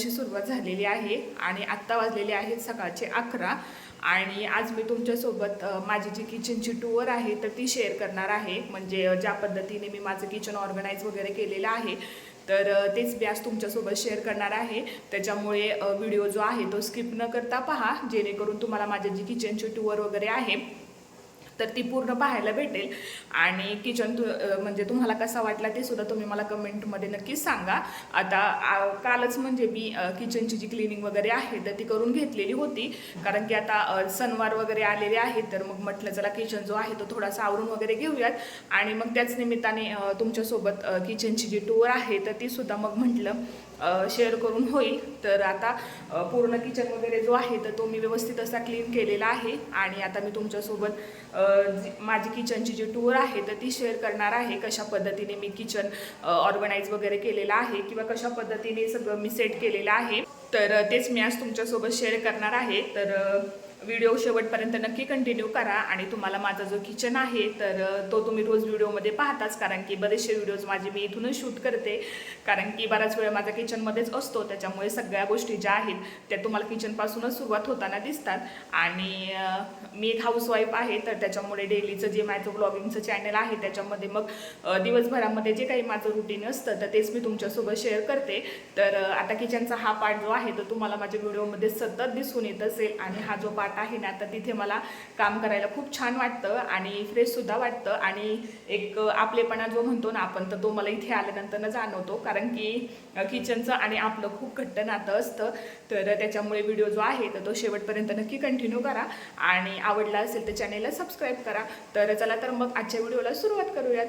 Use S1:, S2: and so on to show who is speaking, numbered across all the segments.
S1: अशी सुरुवात झालेली आहे आणि आत्ता वाजलेले आहेत सकाळचे अकरा. आणि आज मी तुमच्यासोबत माझी जी किचनची टूअर आहे तर ती शेअर करणार आहे. म्हणजे ज्या पद्धतीने मी माझं किचन ऑर्गनाईज वगैरे केलेलं आहे तर तेच मी आज तुमच्यासोबत शेअर करणार आहे. त्याच्यामुळे व्हिडिओ जो आहे तो स्किप न करता पहा. जेणेकरून तुम्हाला माझी जी किचनची टूअर वगैरे आहे तर ती पूर्ण पाहायला भेटेल. आणि किचन तु म्हणजे तुम्हाला कसा वाटला ते सुद्धा तुम्ही मला कमेंटमध्ये नक्कीच सांगा. आता कालच म्हणजे मी किचनची जी क्लिनिंग वगैरे आहे तर ती करून घेतलेली होती. कारण की आता सणवार वगैरे आलेले आहेत तर मग म्हटलं चला किचन जो आहे तो थोडासा आवरून वगैरे घेऊयात. आणि मग त्याच निमित्ताने तुमच्यासोबत किचनची जी टूर आहे तर ती सुद्धा मग म्हटलं. शेअर करून होईल. तर आता पूर्ण किचन वगैरे जो आहे तर तो मी व्यवस्थित असा क्लीन केलेला आहे. आणि आता मी तुमच्यासोबत माझी किचनची जी टूर आहे तर ती शेअर करणार आहे. कशा पद्धतीने मी किचन ऑर्गनाईज वगैरे केलेलं आहे किंवा कशा पद्धतीने सगळं मी सेट केलेलं आहे. तर तेच मी आज तुमच्यासोबत शेअर करणार आहे. तर व्हिडिओ शेवटपर्यंत नक्की कंटिन्यू करा आणि तुम्हाला माझा जो किचन आहे तर तो तुम्ही रोज व्हिडिओमध्ये पाहताच कारण की बरेचसे व्हिडिओज माझे मी इथूनच शूट करते. कारण की बराच वेळ माझा किचनमध्येच असतो त्याच्यामुळे सगळ्या गोष्टी ज्या आहेत त्या तुम्हाला किचनपासूनच सुरुवात होताना दिसतात. आणि मी एक हाऊसवाईफ आहे तर त्याच्यामुळे डेलीचं जे माझं ब्लॉगिंगचं चॅनल आहे त्याच्यामध्ये मग दिवसभरामध्ये जे काही माझं रुटीन असतं तर तेच मी तुमच्यासोबत शेअर करते. तर आता किचनचा हा पार्ट जो आहे तो तुम्हाला माझ्या व्हिडिओमध्ये सतत दिसून येत असेल आणि हा जो पार्ट आहे ना तर तिथे मला काम करायला खूप छान वाटतं आणि फ्रेशसुद्धा वाटतं. आणि एक आपलेपणा जो म्हणतो ना आपण तर तो मला इथे आल्यानंतरनं जाणवतो. कारण की किचनचं आणि आपलं खूप घट्ट नातं असतं. तर त्याच्यामुळे व्हिडिओ जो आहे तर तो शेवटपर्यंत नक्की कंटिन्यू करा. आणि आवडला असेल तर चॅनेलला सबस्क्राईब करा. तर चला तर मग आजच्या व्हिडिओला सुरुवात करूयात.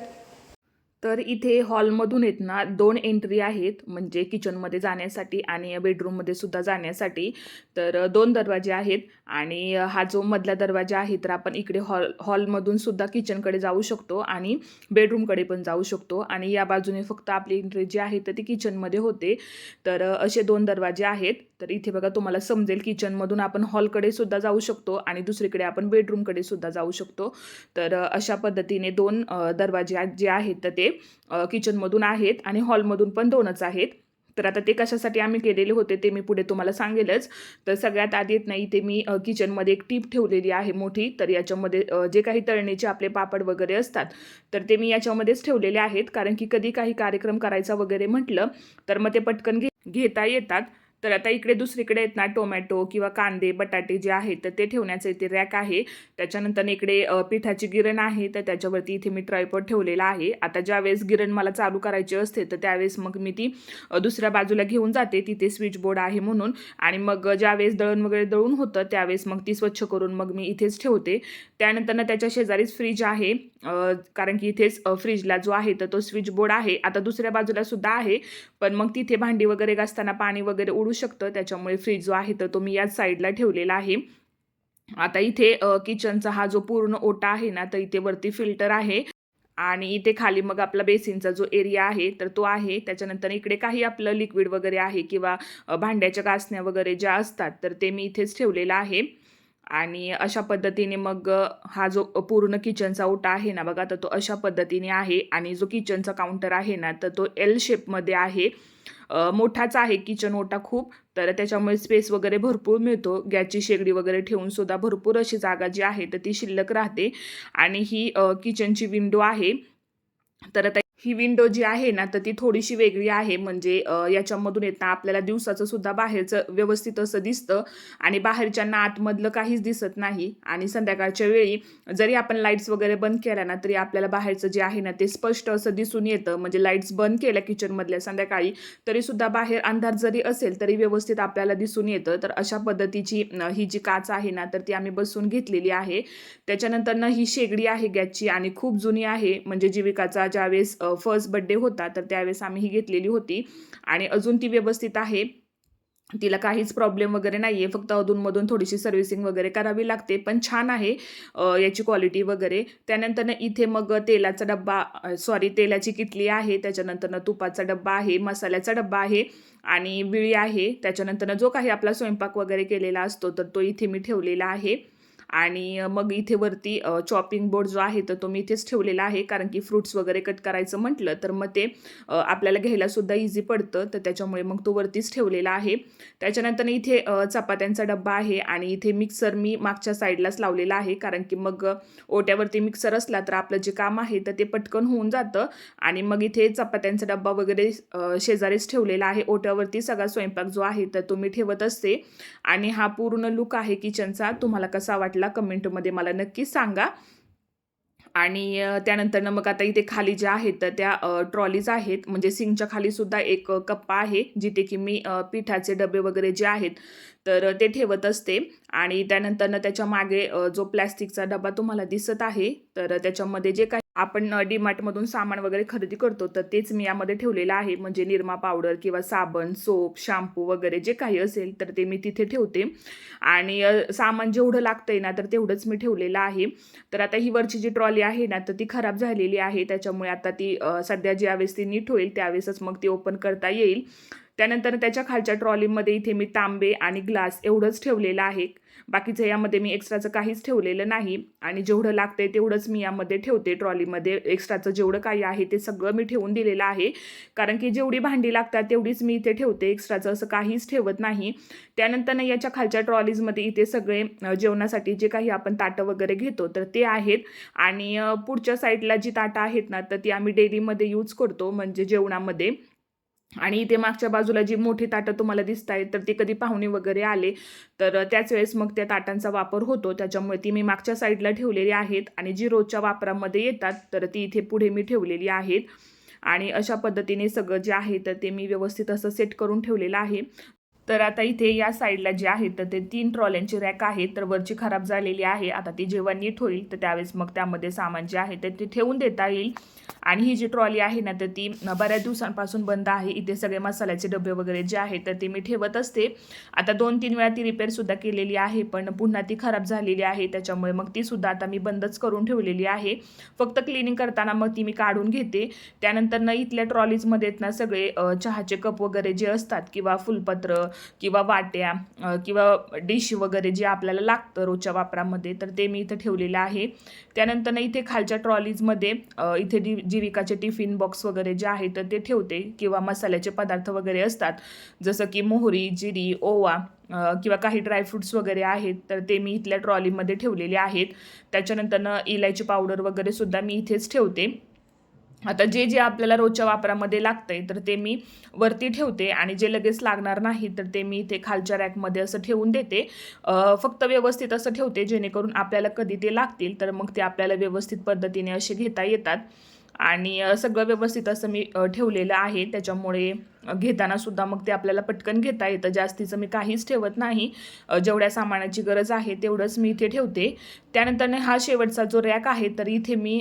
S1: तर इथे हॉलमधून आहेत ना दोन एंट्री आहेत म्हणजे किचनमध्ये जाण्यासाठी आणि बेडरूममध्ये सुद्धा जाण्यासाठी. तर दोन दरवाजे आहेत आणि हा जो मधला दरवाजा आहे तर आपण इकडे हॉल हॉलमधून सुद्धा किचनकडे जाऊ शकतो आणि बेडरूमकडे पण जाऊ शकतो. आणि या बाजूने फक्त आपली एंट्री जी आहे तर ती किचनमध्ये होते. तर असे दोन दरवाजे आहेत. तर इथे बघा तुम्हाला समजेल किचनमधून आपण हॉलकडे सुद्धा जाऊ शकतो आणि दुसरीकडे आपण बेडरूमकडे सुद्धा जाऊ शकतो. तर अशा पद्धतीने दोन दरवाजे जे आहेत तर ते किचनमधून आहेत आणि हॉलमधून पण दोनच आहेत. तर आता ते कशासाठी आम्ही केलेले होते ते मी पुढे तुम्हाला सांगेलच. तर सगळ्यात आधी येत नाही ते मी किचनमध्ये एक टीप ठेवलेली आहे मोठी. तर याच्यामध्ये जे काही तळणीचे आपले पापड वगैरे असतात तर ते मी याच्यामध्येच ठेवलेले आहेत. कारण की कधी काही कार्यक्रम करायचा वगैरे म्हटलं तर मग ते पटकन घे घेता येतात. तर आता इकडे दुसरीकडे आहेत ना टोमॅटो किंवा कांदे बटाटे जे आहेत तर ते ठेवण्याचं इथे रॅक आहे. त्याच्यानंतर इकडे पिठाची गिरण आहे तर त्याच्यावरती इथे मी ट्रायपॉड ठेवलेला आहे. आता ज्यावेळेस गिरण मला चालू करायची असते तर त्यावेळेस मग मी ती दुसऱ्या बाजूला घेऊन जाते. तिथे स्विच बोर्ड आहे म्हणून. आणि मग ज्यावेळेस दळण वगैरे दळून होतं त्यावेळेस मग ती स्वच्छ करून मग मी इथेच ठेवते. त्यानंतर ना त्याच्या शेजारीच फ्रीज आहे. कारण की इथेच फ्रीजला जो आहे तर तो स्विच बोर्ड आहे. आता दुसऱ्या बाजूला सुद्धा आहे. पण मग तिथे भांडी वगैरे घासताना पाणी वगैरे उडू शकतं. त्याच्यामुळे फ्रीज जो आहे तर तो मी याच साईडला ठेवलेला आहे. आता इथे किचनचा हा जो पूर्ण ओटा आहे ना तर इथे वरती फिल्टर आहे. आणि इथे खाली मग आपला बेसिनचा जो एरिया आहे तर तो आहे. त्याच्यानंतर इकडे काही आपलं लिक्विड वगैरे आहे किंवा भांड्याच्या कासण्या वगैरे ज्या असतात तर ते मी इथेच ठेवलेलं आहे. आणि अशा पद्धतीने मग हा जो पूर्ण किचनचा ओटा आहे ना बघा तर तो अशा पद्धतीने आहे आणि जो किचनचा काउंटर आहे ना तर तो एल शेपमध्ये आहे. मोठाच आहे किचन ओटा खूप तर त्याच्यामुळे स्पेस वगैरे भरपूर मिळतो. गॅसची शेगडी वगैरे ठेवून सुद्धा भरपूर अशी जागा जी आहे तर ती शिल्लक राहते. आणि ही किचनची विंडो आहे. तर आता ही विंडो जी आहे ना तर ती थोडीशी वेगळी आहे. म्हणजे याच्यामधून येतं आपल्याला दिवसाचं सुद्धा बाहेरचं व्यवस्थित असं दिसतं आणि बाहेरच्यांना आतमधलं काहीच दिसत नाही. आणि संध्याकाळच्या वेळी जरी आपण लाईट्स वगैरे बंद केल्या ना तरी आपल्याला बाहेरचं जे आहे ना ते स्पष्ट असं दिसून येतं. म्हणजे लाईट्स बंद केल्या किचनमधल्या संध्याकाळी तरीसुद्धा बाहेर अंधार जरी असेल तरी व्यवस्थित आपल्याला दिसून येतं. तर अशा पद्धतीची ही जी काच आहे ना तर ती आम्ही बसून घेतलेली आहे. त्याच्यानंतर ना ही शेगडी आहे गॅसची आणि खूप जुनी आहे. म्हणजे जीविकाचा ज्यावेळेस फर्स्ट बड्डे होता तर त्यावेळेस आम्ही ही घेतलेली होती. आणि अजून ती व्यवस्थित आहे. तिला काहीच प्रॉब्लेम वगैरे नाही आहे फक्त अधूनमधून थोडीशी सर्व्हिसिंग वगैरे करावी लागते. पण छान आहे याची क्वालिटी वगैरे. त्यानंतरनं इथे मग तेलाचा डब्बा सॉरी तेलाची किटली आहे. त्याच्यानंतरनं तुपाचा डब्बा आहे मसाल्याचा डब्बा आहे आणि विळी आहे. त्याच्यानंतरनं जो काही आपला स्वयंपाक वगैरे केलेला असतो तर तो इथे मी ठेवलेला आहे. आणि मग इथे वरती चॉपिंग बोर्ड जो आहे तर तो मी इथेच ठेवलेला आहे. कारण की फ्रूट्स वगैरे कट करायचं म्हटलं तर मग ते आपल्याला घ्यायलासुद्धा इझी पडतं. तर त्याच्यामुळे मग तो वरतीच ठेवलेला आहे. त्याच्यानंतर इथे चपात्यांचा डब्बा आहे आणि इथे मिक्सर मी मागच्या साईडलाच लावलेला आहे. कारण की मग ओट्यावरती मिक्सर असला तर आपलं जे काम आहे तर ते पटकन होऊन जातं. आणि मग इथे चपात्यांचा डब्बा वगैरे शेजारीच ठेवलेला आहे. ओट्यावरती सगळा स्वयंपाक जो आहे तर तो मी ठेवत असते. आणि हा पूर्ण लुक आहे किचनचा तुम्हाला कसा वाटला कमेंटमध्ये मला नक्की सांगा. आणि त्यानंतर मग आता इथे खाली ज्या आहेत तर त्या ट्रॉलीज आहेत. म्हणजे सिंगच्या खाली सुद्धा एक कप्पा आहे जिथे की मी पिठाचे डबे वगैरे जे आहेत तर ते ठेवत असते. आणि त्यानंतरनं त्याच्यामागे जो प्लॅस्टिकचा डबा तुम्हाला दिसत आहे तर त्याच्यामध्ये जे काही आपण डीमार्टमधून सामान वगैरे खरेदी करतो तर तेच मी यामध्ये ठेवलेलं आहे. म्हणजे निरमा पावडर किंवा साबण सोप शॅम्पू वगैरे जे काही असेल तर ते मी तिथे ठेवते. आणि सामान जेवढं लागतंय ना तर तेवढंच मी ठेवलेलं आहे. तर आता ही वरची जी ट्रॉली आहे ना तर ती खराब झालेली आहे. त्याच्यामुळे आता ती सध्या ज्यावेळेस ती नीट होईल त्यावेळेसच मग ती ओपन करता येईल. त्यानंतर त्याच्या खालच्या ट्रॉलीमध्ये इथे मी तांबे आणि ग्लास एवढंच ठेवलेलं आहे. बाकीचं यामध्ये मी एक्स्ट्राचं काहीच ठेवलेलं नाही आणि जेवढं लागतंय तेवढंच मी यामध्ये ठेवते ट्रॉलीमध्ये. एक्स्ट्राचं जेवढं काही आहे ते सगळं मी ठेवून दिलेलं आहे. कारण की जेवढी भांडी लागतात तेवढीच मी इथे ठेवते. एक्स्ट्राचं असं काहीच ठेवत नाही. त्यानंतर याच्या खालच्या ट्रॉलीजमध्ये इथे सगळे जेवणासाठी जे काही आपण ताटं वगैरे घेतो तर ते आहेत. आणि पुढच्या साईडला जी ताटं आहेत ना तर ती आम्ही डेलीमध्ये यूज करतो. म्हणजे जेवणामध्ये. आणि इथे मागच्या बाजूला जी मोठी ताटं तुम्हाला दिसत आहेत तर ती कधी पाहुणे वगैरे आले तर त्याच वेळेस मग त्या ताटांचा वापर होतो. त्याच्यामुळे ती मी मागच्या साईडला ठेवलेली आहेत आणि जी रोजच्या वापरामध्ये येतात तर ती इथे पुढे मी ठेवलेली आहेत. आणि अशा पद्धतीने सगळं जे आहे तर ते मी व्यवस्थित असं सेट करून ठेवलेलं आहे. तर आता इथे या साईडला जे आहे तर ते तीन ट्रॉल्यांची रॅक आहेत तर वरची खराब झालेली आहे. आता ती जेव्हा नीट होईल तर त्यावेळेस मग त्यामध्ये सामान जे आहे तर ते ठेवून देता येईल. आणि ही जी ट्रॉली आहे ना तर ती बऱ्याच दिवसांपासून बंद आहे. इथे सगळे मसाल्याचे डबे वगैरे जे आहेत तर ते मी ठेवत असते. आता दोन तीन वेळा ती रिपेअरसुद्धा केलेली आहे पण पुन्हा ती खराब झालेली आहे. त्याच्यामुळे मग ती सुद्धा आता मी बंदच करून ठेवलेली आहे. फक्त क्लिनिंग करताना मग ती मी काढून घेते. त्यानंतर ना इथल्या ट्रॉलीजमध्ये ना सगळे चहाचे कप वगैरे जे असतात किंवा फुलपत्र किंवा वाट्या किंवा डिश वगैरे जे आपल्याला लागतं रोजच्या वापरामध्ये तर ते मी इथं ठेवलेलं आहे. त्यानंतर ना इथे खालच्या ट्रॉलीजमध्ये इथे डि जीविकाचे टिफिन बॉक्स वगैरे जे आहे तर ते ठेवते. किंवा मसाल्याचे पदार्थ वगैरे असतात. जसं की मोहरी जिरी ओवा किंवा काही ड्रायफ्रुट्स वगैरे आहेत तर ते मी इथल्या ट्रॉलीमध्ये ठेवलेले आहेत. त्याच्यानंतरनं इलायची पावडर वगैरे सुद्धा मी इथेच ठेवते. आता जे जे आपल्याला रोजच्या वापरामध्ये लागतंय तर ते मी वरती ठेवते आणि जे लगेच लागणार नाही तर ते मी इथे खालच्या रॅकमध्ये असं ठेवून देते. फक्त व्यवस्थित असं ठेवते जेणेकरून आपल्याला कधी ते लागतील तर मग ते आपल्याला व्यवस्थित पद्धतीने असे घेता येतात. आणि सगळं व्यवस्थित असं मी ठेवलेलं आहे. त्याच्यामुळे घेतानासुद्धा घेताना सुद्धा मग ते आपल्याला पटकन घेता येतं. जास्तीचं मी काहीच ठेवत नाही. जेवढ्या सामानाची गरज आहे तेवढंच मी इथे ठेवते. त्यानंतर हा शेवटचा जो रॅक आहे तर इथे मी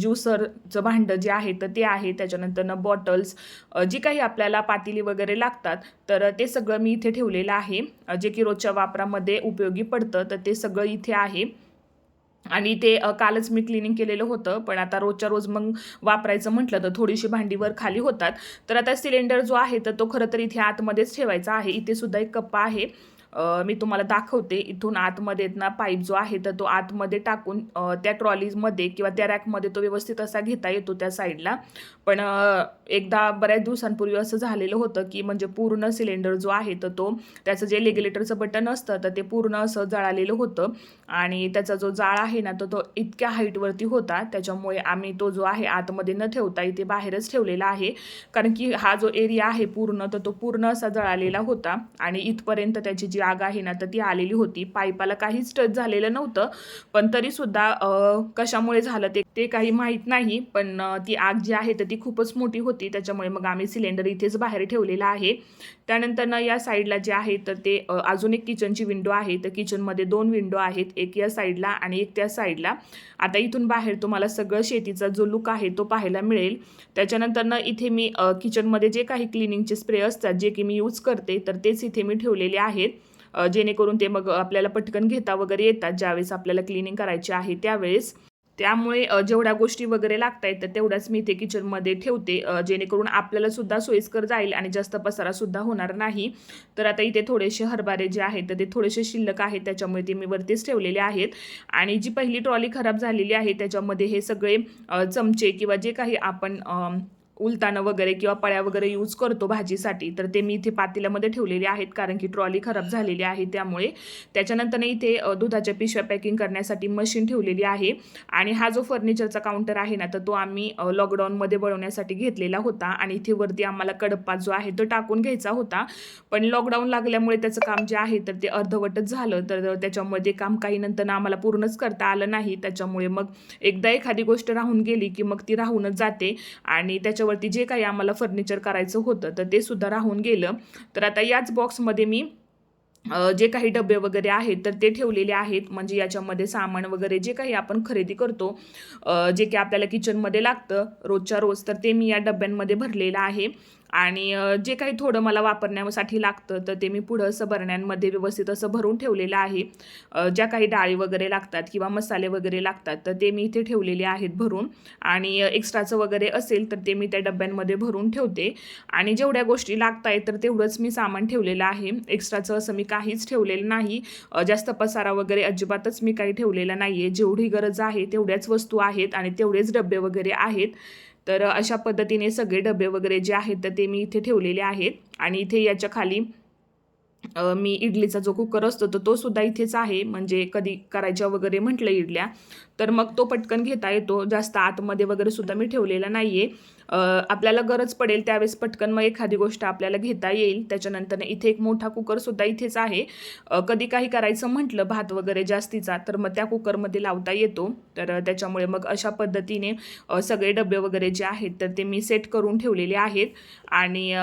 S1: ज्युसरचं भांडं जे आहे तर ते आहे. त्याच्यानंतरनं बॉटल्स जी काही आपल्याला पातेली वगैरे लागतात तर ते सगळं मी इथे ठेवलेलं आहे. जे की रोजच्या वापरामध्ये उपयोगी पडतं तर ते सगळं इथे आहे. आणि ते कालच मी क्लिनिंग केलेलं होतं पण आता रोजच्या रोज मग वापरायचं म्हटलं तर थोडीशी भांडीवर खाली होतात. तर आता सिलेंडर जो आहे तर तो खरं तर इथे आतमध्येच ठेवायचा आहे. इथे सुद्धा एक कप्पा आहे. मी तुम्हाला दाखवते. इथून आतमध्ये ना पाईप जो आहे तर तो आतमध्ये टाकून त्या ट्रॉलीजमध्ये किंवा त्या रॅकमध्ये तो व्यवस्थित असा घेता येतो त्या साईडला. पण एकदा बऱ्याच दिवसांपूर्वी असं झालेलं होतं की म्हणजे पूर्ण सिलेंडर जो आहे तर तो त्याचं जे रेग्युलेटरचं बटन असतं तर ते पूर्ण असं जळालेलं होतं. आणि त्याचा जो जाळ आहे ना तो तो इतक्या हाईटवरती होता. त्याच्यामुळे आम्ही तो जो आहे आतमध्ये न ठेवता इथे बाहेरच ठेवलेला आहे. कारण की हा जो एरिया आहे पूर्ण तर तो पूर्ण असा जळालेला होता. आणि इथपर्यंत त्याची जी आग आहे ना तर ती आलेली होती. पाईपाला काहीच टच झालेलं नव्हतं पण तरीसुद्धा कशामुळे झालं ते ते काही माहीत नाही. पण ती आग जी आहे तर ती खूपच मोठी होती. त्याच्यामुळे मग आम्ही सिलेंडर इथेच बाहेर ठेवलेला आहे. त्यानंतर ना या साईडला जे आहे तर ते अजून एक किचनची विंडो आहे. तर किचनमध्ये दोन विंडो आहेत एक या साईडला आणि एक त्या साईडला. आता इथून बाहेर तुम्हाला सगळं शेतीचा जो लुक आहे तो पाहायला मिळेल. त्याच्यानंतर ना इथे मी किचनमध्ये जे काही क्लिनिंगचे स्प्रे असतात जे की मी यूज करते तर तेच इथे मी ठेवलेले आहेत. जेणेकरून ते मग आपल्याला पटकन घेता वगैरे येतात ज्यावेळेस आपल्याला क्लिनिंग करायची आहे त्यावेळेस. त्यामुळे जेवढ्या गोष्टी वगैरे लागत आहेत तर तेवढ्याच मी ते किचनमध्ये ठेवते. जेणेकरून आपल्याला सुद्धा सोयीस्कर जाईल आणि जास्त पसारासुद्धा होणार नाही. तर आता इथे थोडेसे हरभरे जे आहेत तर ते थोडेसे शिल्लक आहेत त्याच्यामुळे ते मी वरतीच ठेवलेले आहेत. आणि जी पहिली ट्रॉली खराब झालेली आहे त्याच्यामध्ये हे सगळे चमचे किंवा जे काही आपण उलतानं वगैरे किंवा पळ्या वगैरे यूज करतो भाजीसाठी. तर ते मी इथे पातेल्यामध्ये ठेवलेले आहेत कारण की ट्रॉली खराब झालेली आहे त्यामुळे. त्याच्यानंतर इथे दुधाच्या पिशव्या पॅकिंग करण्यासाठी मशीन ठेवलेली आहे. आणि हा जो फर्निचरचा काउंटर आहे ना तर तो आम्ही लॉकडाऊनमध्ये बनवण्यासाठी घेतलेला होता. आणि इथे वरती आम्हाला कडप्पा जो आहे तो टाकून घ्यायचा होता. पण लॉकडाऊन लागल्यामुळे त्याचं काम जे आहे तर ते अर्धवटच झालं. तर त्याच्यामध्ये काम काही नंतर आम्हाला पूर्णच करता आलं नाही. त्याच्यामुळे मग एकदा एखादी गोष्ट राहून गेली की मग ती राहूनच जाते. आणि त्याच्या त्याच्यावरती जे काही आम्हाला फर्निचर करायचं होतं तर ते सुद्धा राहून गेलं. तर आता याच बॉक्समध्ये मी जे काही डबे वगैरे आहेत तर ते ठेवलेले आहेत. म्हणजे याच्यामध्ये सामान वगैरे जे काही आपण खरेदी करतो जे की आपल्याला किचनमध्ये लागतं रोजच्या रोज तर ते मी या डब्यांमध्ये भरलेलं आहे. आणि जे काही थोडं मला वापरण्यासाठी लागतं तर ते मी पुढं असं बरण्यांमध्ये व्यवस्थित असं भरून ठेवलेलं आहे. ज्या काही डाळी वगैरे लागतात किंवा मसाले वगैरे लागतात तर ते मी इथे ठेवलेले आहेत भरून. आणि एक्स्ट्राचं वगैरे असेल तर ते मी त्या डब्यांमध्ये भरून ठेवते. आणि जेवढ्या गोष्टी लागत आहेत तर तेवढंच मी सामान ठेवलेलं आहे. एक्स्ट्राचं असं मी काहीच ठेवलेलं नाही. जास्त पसारा वगैरे अजिबातच मी काही ठेवलेला नाही आहे जेवढी गरज आहे तेवढ्याच वस्तू आहेत आणि तेवढेच डबे वगैरे आहेत. तर अशा पद्धतीने सगळे डबे वगैरे जे आहेत तर ते मी इथे ठेवलेले आहेत. आणि इथे याच्या खाली मी इडलीचा जो कुकर असतो तर तो सुद्धा इथेच आहे. म्हणजे कधी करायच्या वगैरे म्हटलं इडल्या तर मग तो पटकन घेता येतो. जास्त आतमध्ये वगैरे सुद्धा मी ठेवलेला नाही आहे आपल्याला गरज पडेल त्यावेळेस पटकन मग एखादी गोष्ट आपल्याला घेता येईल. त्याच्यानंतर इथे एक मोठा कुकरसुद्धा इथेच आहे. कधी काही करायचं म्हटलं भात वगैरे जास्तीचा तर मग त्या कुकरमध्ये लावता येतो. तर त्याच्यामुळे मग अशा पद्धतीने सगळे डबे वगैरे जे आहेत तर ते मी सेट करून ठेवलेले आहेत. आणि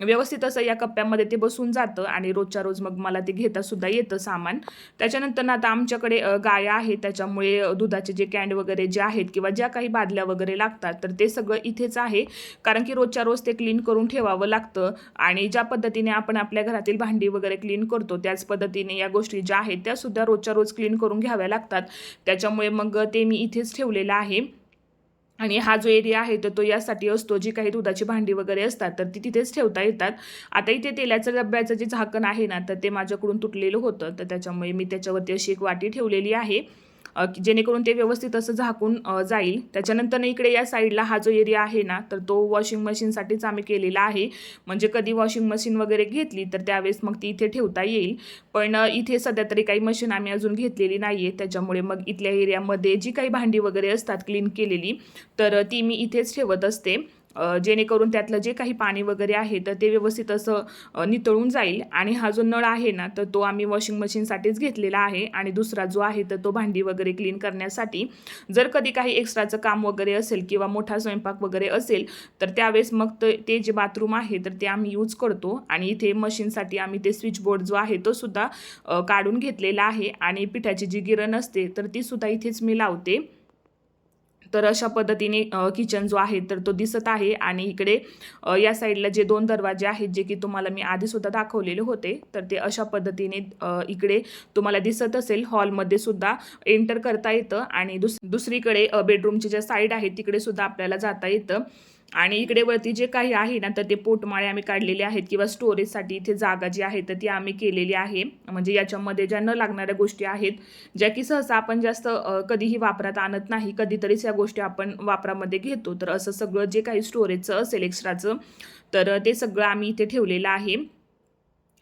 S1: व्यवस्थित असं या कप्प्यामध्ये ते बसून जातं आणि रोजच्या रोज मग मला ते घेतासुद्धा येतं सामान. त्याच्यानंतर आता आमच्याकडे गाया गाय आहे त्याच्यामुळे दुधाचे जे कॅन्ड वगैरे जे आहेत किंवा ज्या काही बादल्या वगैरे लागतात तर ते सगळं इथेच आहे. कारण की रोजच्या रोज ते क्लीन करून ठेवावं लागतं. आणि ज्या पद्धतीने आपण आपल्या घरातील भांडी वगैरे क्लीन करतो त्याच पद्धतीने या गोष्टी ज्या आहेत त्या सुद्धा रोजच्या रोज क्लीन करून घ्याव्या लागतात. त्याच्यामुळे मग ते मी इथेच ठेवलेलं आहे. आणि हा जो एरिया आहे तर तो यासाठी असतो. जी काही दुधाची भांडी वगैरे असतात तर ती तिथेच ठेवता येतात. आता इथे तेलाचं डब्याचं जे झाकण आहे ना तर ते माझ्याकडून तुटलेलं होतं. तर त्याच्यामुळे मी त्याच्यावरती अशी एक वाटी ठेवलेली आहे. जेणेकरून ते व्यवस्थित असं झाकून जाईल. त्याच्यानंतर इकडे या साईडला हा जो एरिया आहे ना तर तो वॉशिंग मशीनसाठीच आम्ही केलेला आहे. म्हणजे कधी वॉशिंग मशीन वगैरे घेतली तर त्यावेळेस मग ती इथे ठेवता येईल. पण इथे सध्या तरी काही मशीन आम्ही अजून घेतलेली नाही आहे त्याच्यामुळे मग इथल्या एरियामध्ये जी काही भांडी वगैरे असतात क्लीन केलेली तर ती मी इथेच ठेवत असते. जेणेकरून त्यातलं जे काही पाणी वगैरे आहे तर ते व्यवस्थित असं नितळून जाईल. आणि हा जो नळ आहे ना तर तो आम्ही वॉशिंग मशीनसाठीच घेतलेला आहे. आणि दुसरा जो आहे तर तो भांडी वगैरे क्लीन करण्यासाठी जर कधी काही एक्स्ट्राचं काम वगैरे असेल किंवा मोठा स्वयंपाक वगैरे असेल तर त्यावेळेस मग ते ते जे बाथरूम आहे तर ते आम्ही यूज करतो. आणि इथे मशीनसाठी आम्ही ते स्विच बोर्ड जो आहे तो सुद्धा काढून घेतलेला आहे. आणि पिठाची जी गिरण असते तर ती सुद्धा इथेच मी लावते. तर अशा पद्धतीने किचन जो आहे तर तो दिसत आहे. आणि इकडे या साईडला जे दोन दरवाजे आहेत जे की तुम्हाला मी आधीसुद्धा दाखवलेले होते तर ते अशा पद्धतीने इकडे तुम्हाला दिसत असेल. हॉलमध्ये सुद्धा एंटर करता येतं. आणि दुस दुसरीकडे बेडरूमची ज्या साईड आहे तिकडे सुद्धा आपल्याला जाता येतं. आणि इकडे वरती जे काही आहे ना तर ते पोटमाळे आम्ही काढलेले आहेत किंवा स्टोरेजसाठी इथे जागा जी आहे तर ती आम्ही केलेली आहे. म्हणजे याच्यामध्ये ज्या न लागणाऱ्या गोष्टी आहेत ज्या की सहसा आपण जास्त कधीही वापरात आणत नाही कधीतरीच या गोष्टी आपण वापरामध्ये घेतो. तर असं सगळं जे काही स्टोरेजचं असेल एक्स्ट्राचं तर ते सगळं आम्ही इथे ठेवलेलं आहे.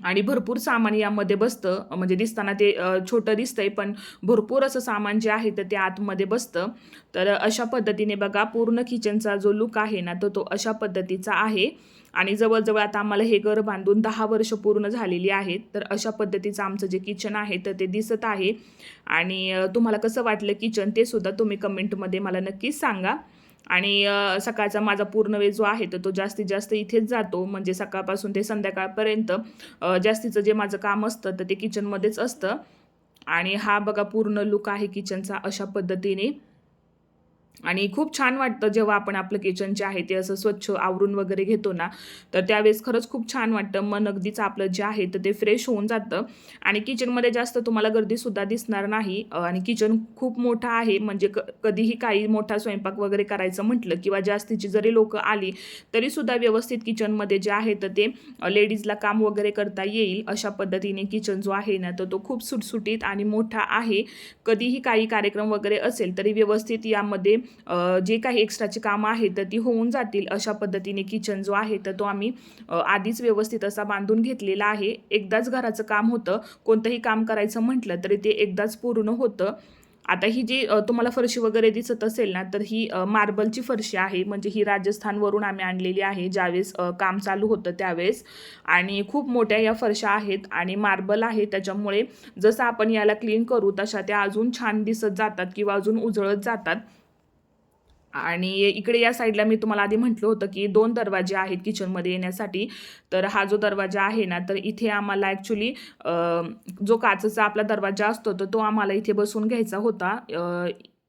S1: आणि भरपूर सामान यामध्ये बसतं. म्हणजे दिसताना ते छोटं दिसतंय पण भरपूर असं सामान जे आहे तर ते आतमध्ये बसतं. तर अशा पद्धतीने बघा पूर्ण किचनचा जो लुक आहे ना तर तो अशा पद्धतीचा आहे. आणि जवळजवळ आता आम्हाला हे घर बांधून दहा वर्ष पूर्ण झालेली आहेत. तर अशा पद्धतीचं आमचं जे किचन आहे तर ते दिसत आहे. आणि तुम्हाला कसं वाटलं किचन ते सुद्धा तुम्ही कमेंटमध्ये मला नक्कीच सांगा. आणि सकाळचा माझा पूर्ण वेळ जो आहे तर तो जास्तीत जास्त इथेच जातो. म्हणजे सकाळपासून ते संध्याकाळपर्यंत जास्तीचं जे माझं काम असतं तर ते किचनमध्येच असतं. आणि हा बघा पूर्ण लुक आहे किचनचा अशा पद्धतीने. आणि खूप छान वाटतं जेव्हा आपण आपलं किचन जे आहे ते असं स्वच्छ आवरून वगैरे घेतो ना तर त्यावेळेस खरंच खूप छान वाटतं. मन अगदीच आपलं जे आहे तर ते फ्रेश होऊन जातं. आणि किचनमध्ये जास्त तुम्हाला गर्दीसुद्धा दिसणार नाही. आणि किचन खूप मोठं आहे. म्हणजे क कधीही काही मोठा स्वयंपाक वगैरे करायचं म्हटलं किंवा जास्तीची जरी लोकं आली तरीसुद्धा व्यवस्थित किचनमध्ये जे आहे तर ते लेडीजला काम वगैरे करता येईल अशा पद्धतीने किचन जो आहे ना तर तो खूप सुटसुटीत आणि मोठा आहे. कधीही काही कार्यक्रम वगैरे असेल तरी व्यवस्थित यामध्ये जे काही एक्स्ट्राची कामं आहेत तर ती होऊन जातील अशा पद्धतीने किचन जो आहे तर तो आम्ही आधीच व्यवस्थित असा बांधून घेतलेला आहे. एकदाच घराचं काम होतं कोणतंही काम करायचं म्हटलं तरी ते एकदाच पूर्ण होतं. आता ही जी तुम्हाला फरशी वगैरे दिसत असेल ना तर ही मार्बलची फरशी आहे म्हणजे ही राजस्थानवरून आम्ही आणलेली आहे ज्यावेळेस काम चालू होतं त्यावेळेस. आणि खूप मोठ्या या फरशा आहेत आणि मार्बल आहे त्याच्यामुळे जसं आपण याला क्लीन करू तशा त्या अजून छान दिसत जातात किंवा अजून उजळत जातात. आणि इकडे या साईडला मी तुम्हाला आधी म्हटलं होतं की दोन दरवाजे आहेत किचनमध्ये येण्यासाठी. तर हा जो दरवाजा आहे ना तर इथे आम्हाला ॲक्च्युली जो काचेचा आपला दरवाजा असतो तर तो आम्हाला इथे बसून घ्यायचा होता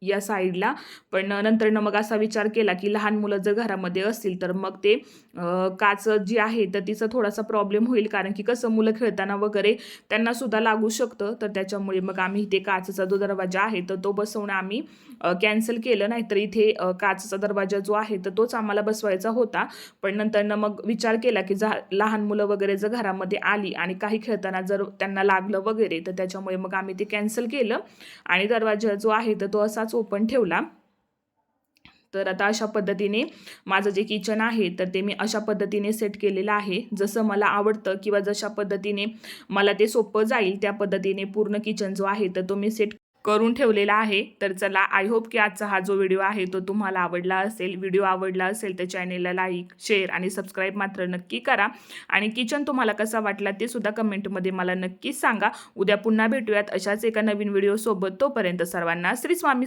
S1: या साईडला. पण नंतर मग असा विचार केला की लहान मुलं जर घरामध्ये असतील तर मग ते काच जी आहे तर तिचा थोडासा प्रॉब्लेम होईल. कारण की कसं मुलं खेळताना वगैरे त्यांना सुद्धा लागू शकतं. तर त्याच्यामुळे मग आम्ही इथे काचचा जो दरवाजा आहे तर तो बसवणं आम्ही कॅन्सल केलं नाहीतर इथे काचचा दरवाजा जो आहे तर तोच आम्हाला बसवायचा होता. पण नंतर मग विचार केला की जा लहान मुलं वगैरे जर घरामध्ये आली आणि काही खेळताना जर त्यांना लागलं वगैरे तर त्याच्यामुळे मग आम्ही ते कॅन्सल केलं. आणि दरवाजा जो आहे तर तो असाच ओपन ठेवला. तर आता अशा पद्धतीने माझं जे किचन आहे तर ते मी अशा पद्धतीने सेट केलेलं आहे. जसं मला आवडतं किंवा जशा पद्धतीने मला ते सोपं जाईल त्या पद्धतीने पूर्ण किचन जो आहे तर तो मी सेट करून ठेवलेला आहे. तर चला आय होप की आजचा हा जो व्हिडिओ आहे तो तुम्हाला आवडला असेल व्हिडिओ आवडला असेल तर चॅनेलला लाईक शेअर आणि सबस्क्राईब मात्र नक्की करा. आणि किचन तुम्हाला कसा वाटला ते सुद्धा कमेंटमध्ये मला नक्कीच सांगा. उद्या पुन्हा भेटूयात अशाच एका नवीन व्हिडिओसोबत तोपर्यंत सर्वांना श्री स्वामी